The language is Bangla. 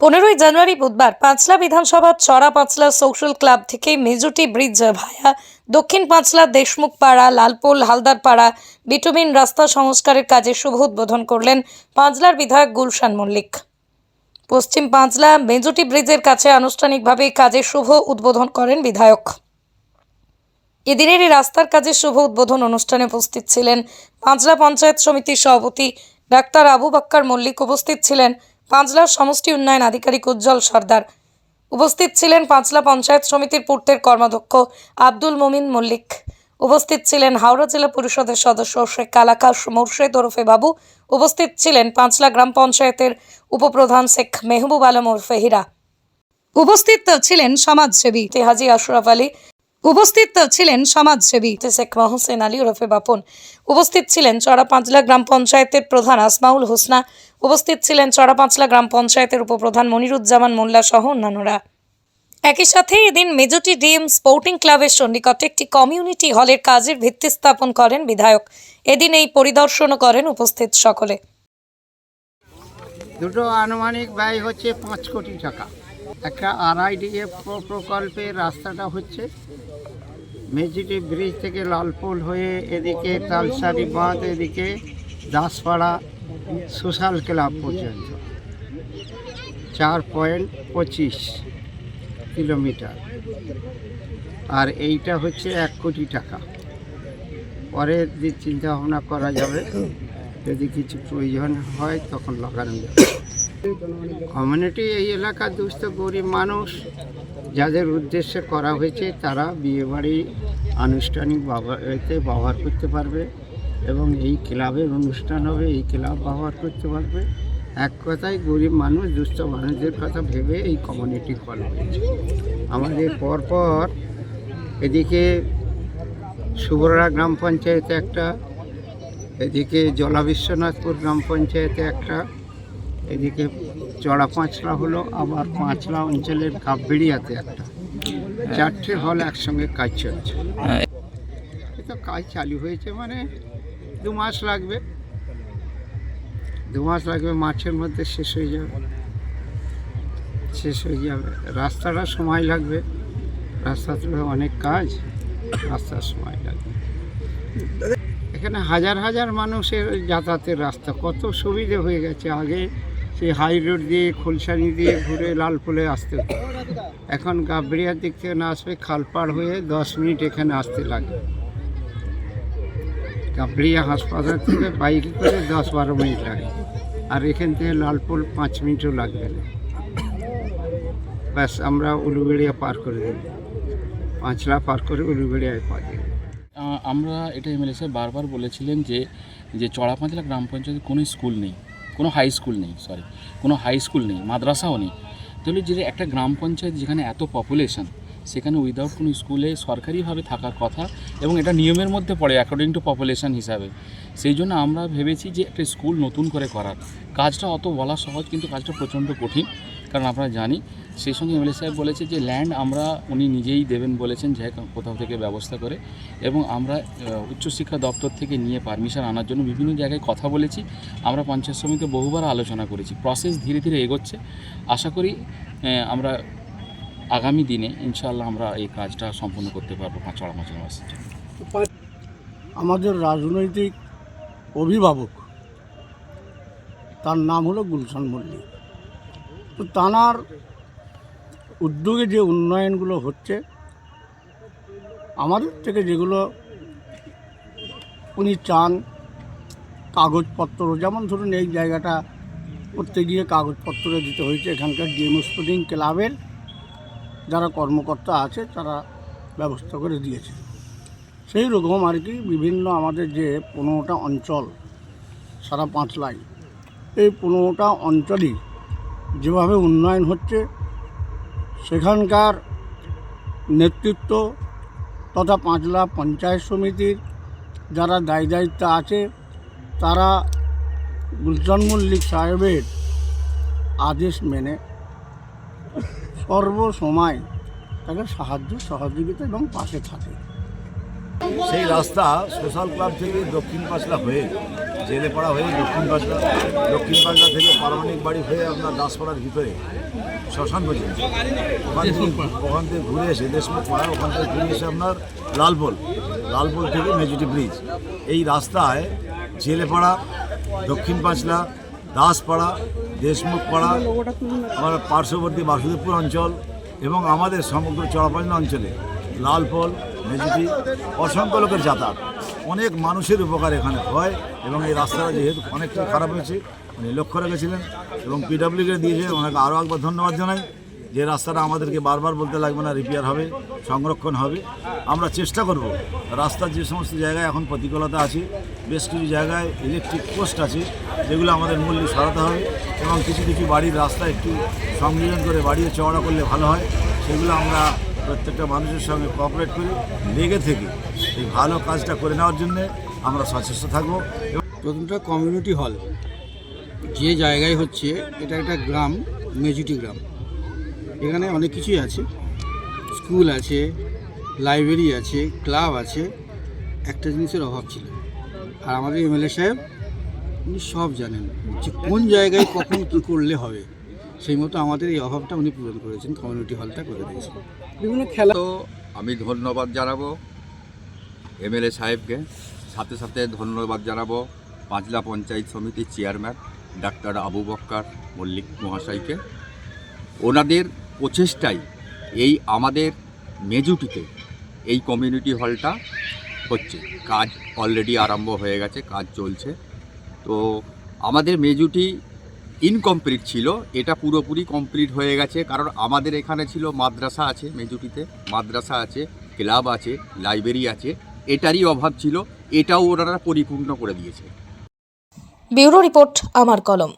পনেরোই জানুয়ারি বুধবার পাঁচলা বিধানসভার চড়া পাঁচলা সোশ্যাল ক্লাব থেকে মেজুটি ব্রিজ ভায়া দক্ষিণ পাঁচলা দেশমুখ পাড়া, লালপোল, হালদার পাড়া, বিটুমিন রাস্তা সংস্কারের কাজে শুভ উদ্বোধন করলেন পাঁচলার বিধায়ক গুলশান মল্লিক। পশ্চিম পাঁচলা মেজুটি ব্রিজের কাছে আনুষ্ঠানিকভাবে কাজে শুভ উদ্বোধন করেন বিধায়ক। এদিনের এই রাস্তার কাজে শুভ উদ্বোধন অনুষ্ঠানে উপস্থিত ছিলেন পাঁচলা পঞ্চায়েত সমিতির সভাপতি ডাক্তার আবু বাক্কার মল্লিক। উপস্থিত ছিলেন পাঁচলার সমষ্টি উন্নয়ন আধিকারিক উজ্জ্বল সর্দার। উপস্থিত ছিলেন পাঁচলা পঞ্চায়েত সমিতির পূর্তের কর্মাধ্যক্ষ আব্দুল মমিন মল্লিক। উপস্থিত ছিলেন হাওড়া জেলা পরিষদের সদস্য শেখ কালাকাশ মোর্শেদ ওরফে বাবু। উপস্থিত ছিলেন পাঁচলা গ্রাম পঞ্চায়েতের উপপ্রধান শেখ মেহবুব আলম ওরফে হীরা। উপস্থিত ছিলেন সমাজসেবী হাজি আশরাফ আলী। উপস্থিত ছিলেন সমাজসেবী শেখ মহসেন আলী ওরফে বাপন। উপস্থিত ছিলেন চড়া পাঁচলা গ্রাম পঞ্চায়েতের প্রধান আসমাউল হোসনা। উপস্থিত ছিলেন চড়া পাঁচলা গ্রাম পঞ্চায়েতের উপপ্রধান মনিরুজ্জামান মোল্লা সহ অন্যান্যরা। একই সাথে এদিন মেজটি ডিএম স্পোর্টিং ক্লাবের সন্নিকটে একটি কমিউনিটি হলের কাজের ভিত্তি স্থাপন করেন বিধায়ক। এদিন এই পরিদর্শনও করেন উপস্থিত সকলে। দুটো আনুমানিক ব্যয় হচ্ছে পাঁচ কোটি টাকা। একটা আরআইডিএফ প্রকল্পের রাস্তাটা হচ্ছে। মেজিটি ব্রিজ থেকে লালপুল হয়ে এদিকে তালসারি বাঁধ, এদিকে দাসপাড়া সোশ্যাল ক্লাব পর্যন্ত। চার পয়েন্ট পঁচিশ কিলোমিটার। আর এইটা হচ্ছে এক কোটি টাকা। পরে চিন্তা ভাবনা করা যাবে, যদি কিছু প্রয়োজন হয়, তখন লাগানো যাবে। কমিউনিটি এই এলাকার দুস্থ, গরিব মানুষ যাদের উদ্দেশ্যে করা হয়েছে তারা বিয়েবাড়ি আনুষ্ঠানিক এতে ব্যবহার করতে পারবে এবং এই ক্লাবের অনুষ্ঠান হবে, এই ক্লাব ব্যবহার করতে পারবে। এক কথায় গরিব মানুষ, দুস্থ মানুষদের কথা ভেবে এই কমিউনিটি হল হয়েছে। আমাদের পরপর এদিকে সুবরা গ্রাম পঞ্চায়েতে একটা, এদিকে জলা বিশ্বনাথপুর গ্রাম পঞ্চায়েতে একটা এদিকে চড়া পাঁচলা হলো, আবার পাঁচলা অঞ্চলের কাপবেড়িয়াতে একটা। চারটে হল একসঙ্গে কাজ চলছে। তো কাজ চালু হয়েছে মানে দু মাস লাগবে। দু মাস লাগবে মার্চের মধ্যে শেষ হয়ে যাবে। শেষ হয়ে যাবে। রাস্তাটা সময় লাগবে। রাস্তাতে অনেক কাজ, রাস্তার সময় লাগবে। এখানে হাজার হাজার মানুষের যাতায়াতের রাস্তা। কত সুবিধে হয়ে গেছে। আগে সেই হাই রোড দিয়ে, খোলসানি দিয়ে ঘুরে লাল লালপুলে আসতে হতো এখন গাবড়িয়ার দিক থেকে না আসবে খালপাড় হয়ে দশ মিনিট এখানে আসতে লাগে। গাবড়িয়া হাসপাতাল থেকে বাইকে করে দশ বারো মিনিট লাগে। আর এখান থেকে লালপুল পাঁচ মিনিটও লাগবে না। ব্যাস, আমরা উলুবেড়িয়া পার করে দেব পাঁচলা পার করে উলুবেড়িয়ায় পা দেব আমরা এটা এমএলএ সাহেব বারবার বলেছিলেন যে যে চড়াপাঁচলা গ্রাম পঞ্চায়েতে কোনো স্কুল নেই। কোনো হাই স্কুল নেই সরি কোনো হাই স্কুল নেই, মাদ্রাসাও নেই। তাহলে যে একটা গ্রাম পঞ্চায়েত যেখানে এত পপুলেশন সেখানে উইদাউট কোনো স্কুলে সরকারিভাবে থাকার কথা এবং এটা নিয়মের মধ্যে পড়ে অ্যাকর্ডিং টু পপুলেশন হিসাবে। সেই জন্য আমরা ভেবেছি যে একটা স্কুল নতুন করে করার। কাজটা অত বলা সহজ, কিন্তু কাজটা প্রচণ্ড কঠিন, কারণ আমরা জানি সেই সঙ্গে এমএলএ সাহেব বলেছে যে, ল্যান্ড আমরা, উনি নিজেই দেবেন বলেছেন যে, কোথাও থেকে ব্যবস্থা করে এবং আমরা উচ্চশিক্ষা দপ্তর থেকে নিয়ে পারমিশন আনার জন্য বিভিন্ন জায়গায় কথা বলেছি। আমরা পঞ্চায়েত সমিতিতে বহুবার আলোচনা করেছি। প্রসেস ধীরে ধীরে এগোচ্ছে। আশা করি আমরা আগামী দিনে ইনশাআল্লাহ আমরা এই কাজটা সম্পূর্ণ করতে পারব পাঁচড়া মাছের মাসে আমাদের রাজনৈতিক অভিভাবক, তার নাম হলো গুলশান মল্লিক। তো তানার উদ্যোগে যে উন্নয়নগুলো হচ্ছে, আমাদের থেকে যেগুলো উনি চান, কাগজপত্র, যেমন ধরুন এই জায়গাটা করতে গিয়ে কাগজপত্র দিতে হয়েছে, এখানকার ডিএম স্পোর্টিং ক্লাবের যারা কর্মকর্তা আছে, তারা ব্যবস্থা করে দিয়েছে। সেই রকম আর কি বিভিন্ন আমাদের যে পনেরোটা অঞ্চল, সারা পাঁচলাই এই পনেরোটা অঞ্চলই যেভাবে উন্নয়ন হচ্ছে সেখানকার নেতৃত্ব তথা পাঁচলা পঞ্চায়েত সমিতির যারা দায় দায়িত্ব আছে, তারা গুলশান মল্লিক সাহেবের আদেশ মেনে সর্বসময় তাকে সাহায্য, সহযোগিতা এবং পাশে থাকে। সেই রাস্তা সোশ্যাল ক্লাব থেকে দক্ষিণ পাঁচলা হয়ে জেলেপাড়া হয়ে দক্ষিণ পাঁচলা দক্ষিণ পাঁচলা থেকে পারমাণিক বাড়ি হয়ে আপনার দাসপাড়ার ভিতরে শ্মশান পর্যন্ত ওখান থেকে ওখান থেকে ঘুরে এসে, দেশমুখ পাড়া ওখান থেকে ঘুরে এসে আপনার লালপোল লালপোল থেকে মেজুটি ব্রিজ। এই রাস্তায় জেলেপাড়া দক্ষিণ পাঁচলা, দাসপাড়া, দেশমুখ পাড়া, আমার পার্শ্ববর্তী বাসুদেবপুর অঞ্চল এবং আমাদের সমগ্র চড়াপাজনা অঞ্চলে লালপল মেজুটি অসংখ্য লোকের যাতায়াত। অনেক মানুষের উপকার এখানে হয় এবং এই রাস্তাটা যেহেতু অনেকটা খারাপ হয়েছে, উনি লক্ষ্য রেখেছিলেন এবং পিডাব্লিউকে দিয়েছে। ওনাকে আরও একবার ধন্যবাদ জানাই। যে রাস্তাটা আমাদেরকে বারবার বলতে লাগবে না রিপেয়ার হবে, সংরক্ষণ হবে। আমরা চেষ্টা করব। রাস্তার যে সমস্ত জায়গায় এখন প্রতিকূলতা আছে, বেশ কিছু জায়গায় ইলেকট্রিক পোস্ট আছে, যেগুলো আমাদের মূল্য সরাতে হবে এবং কিছু কিছু বাড়ির রাস্তা একটু সংযোজন করে বাড়িয়ে চওড়া করলে ভালো হয়। সেগুলো আমরা প্রত্যেকটা মানুষের সঙ্গে কোঅপারেট করি, লেগে থেকে এই ভালো কাজটা করে নেওয়ার জন্যে আমরা সচেষ্ট থাকব। প্রথমটা কমিউনিটি হল যে জায়গায় হচ্ছে, এটা একটা গ্রাম, মেজুটি গ্রাম। এখানে অনেক কিছুই আছে। স্কুল আছে লাইব্রেরি আছে ক্লাব আছে। একটা জিনিসের অভাব ছিল। আর আমাদের এমএলএ সাহেব, উনি সব জানেন যে কোন জায়গায় কখন কী করলে হবে। সেই মতো আমাদের এই অভাবটা উনি পূরণ করেছেন কমিউনিটি হলটা করে দিয়েছেন। বিভিন্ন খেলা তো আমি ধন্যবাদ জানাব এমএলএ সাহেবকে। সাথে সাথে ধন্যবাদ জানাব পাঁচলা পঞ্চায়েত সমিতির চেয়ারম্যান, ডাক্তার আবু বক্কার মল্লিক মহাশয়কে। ওনাদের প্রচেষ্টায় এই আমাদের মেজুটিতে এই কমিউনিটি হলটা হচ্ছে। কাজ অলরেডি আরম্ভ হয়ে গেছে, কাজ চলছে। তো আমাদের মেজুটি ইনকমপ্লিট ছিল, এটা পুরোপুরি কমপ্লিট হয়ে গেছে, কারণ আমাদের এখানে ছিল মাদ্রাসা আছে মেজুটিতে, মাদ্রাসা আছে, ক্লাব আছে, লাইব্রেরি আছে, এটারই অভাব ছিল, এটাও ওনারা পরিপূর্ণ করে দিয়েছে। ব্যুরো রিপোর্ট, আমার কলম।